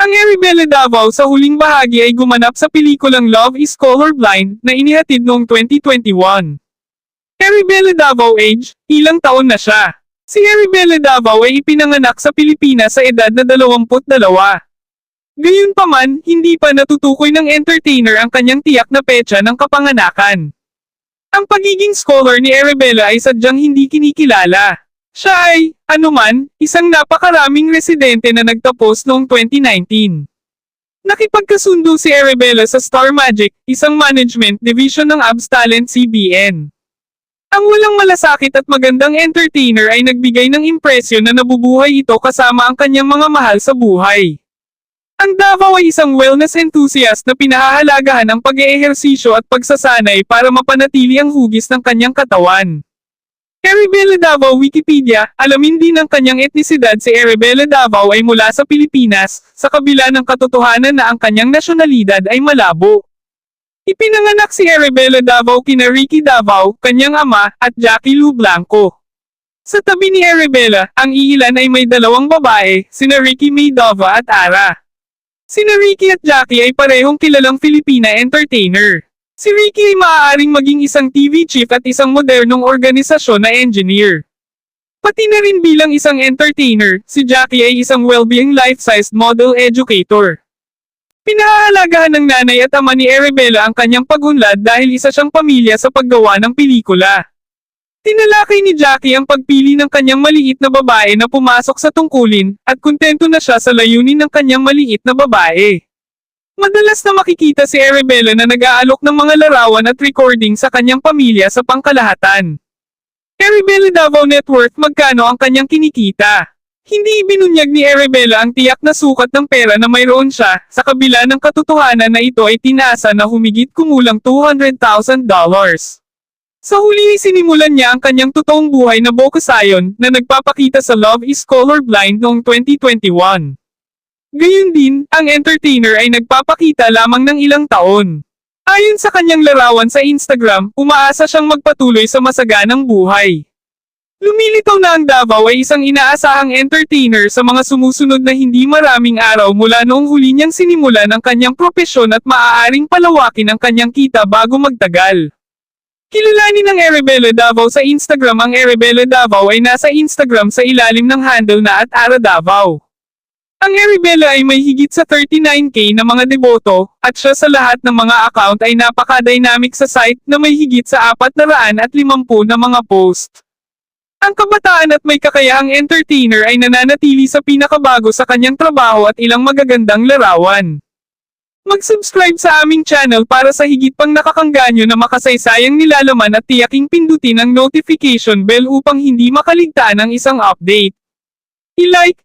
Ang Arabella Davao sa huling bahagi ay gumanap sa pelikulang Love is Colorblind na inihatid noong 2021. Arabella Davao age, ilang taon na siya. Si Arabella Davao ay ipinanganak sa Pilipinas sa edad na 22. Gayunpaman, hindi pa natutukoy ng entertainer ang kanyang tiyak na petsa ng kapanganakan. Ang pagiging scholar ni Arabella ay sadyang hindi kinikilala. Siya ay, anuman, isang napakaraming residente na nagtapos noong 2019. Nakipagkasundo si Arabella sa Star Magic, isang management division ng Abs Talent CBN. Ang walang malasakit at magandang entertainer ay nagbigay ng impresyon na nabubuhay ito kasama ang kanyang mga mahal sa buhay. Ang Davao ay isang wellness enthusiast na pinahahalagahan ang pag-eehersisyo at pagsasanay para mapanatili ang hugis ng kanyang katawan. Arabella Davao Wikipedia, alamin din ng kanyang etnisidad si Arabella Davao ay mula sa Pilipinas, sa kabila ng katotohanan na ang kanyang nasyonalidad ay malabo. Ipinanganak si Arabella Davao kina Ricky Davao, kanyang ama, at Jackie Lou Blanco. Sa tabi ni Arabella, ang iilan ay may dalawang babae, sina Ricky Maydova at Ara. Sina Ricky at Jackie ay parehong kilalang Filipina entertainer. Si Ricky ay maaaring maging isang TV chief at isang modernong organisasyon na engineer. Pati na rin bilang isang entertainer, si Jackie ay isang well-being life-sized model educator. Pinahahalagahan ng nanay at ama ni Arabella ang kanyang pagunlad dahil isa siyang pamilya sa paggawa ng pelikula. Tinalakay ni Jackie ang pagpili ng kanyang maliit na babae na pumasok sa tungkulin, at kontento na siya sa layunin ng kanyang maliit na babae. Madalas na makikita si Arabella na nag-aalok ng mga larawan at recording sa kanyang pamilya sa pangkalahatan. Arabella Davao Net Worth magkano ang kanyang kinikita? Hindi ibinunyag ni Arabella ang tiyak na sukat ng pera na mayroon siya, sa kabila ng katotohanan na ito ay tinasa na humigit kumulang $200,000. Sa huli ay sinimulan niya ang kanyang totoong buhay na Bokusayon na nagpapakita sa Love is Colorblind noong 2021. Gayun din, ang entertainer ay nagpapakita lamang ng ilang taon. Ayon sa kanyang larawan sa Instagram, umaasa siyang magpatuloy sa masaganang buhay. Lumilitaw na ang Davao ay isang inaasahang entertainer sa mga sumusunod na hindi maraming araw mula noong huli niyang sinimulan ang kanyang propesyon at maaaring palawakin ang kanyang kita bago magtagal. Kilalanin ng Arabella Davao sa Instagram ang Arabella Davao ay nasa Instagram sa ilalim ng handle na at Ara Davao. Ang Arabella ay may higit sa 39k na mga deboto, at siya sa lahat ng mga account ay napaka-dynamic sa site na may higit sa 450 na mga post. Ang kabataan at may kakayahang entertainer ay nananatili sa pinakabago sa kanyang trabaho at ilang magagandang larawan. Mag-subscribe sa aming channel para sa higit pang nakakangganyo na makasaysayang nilalaman at tiyaking pindutin ang notification bell upang hindi makaligtaan ang isang update. I-like,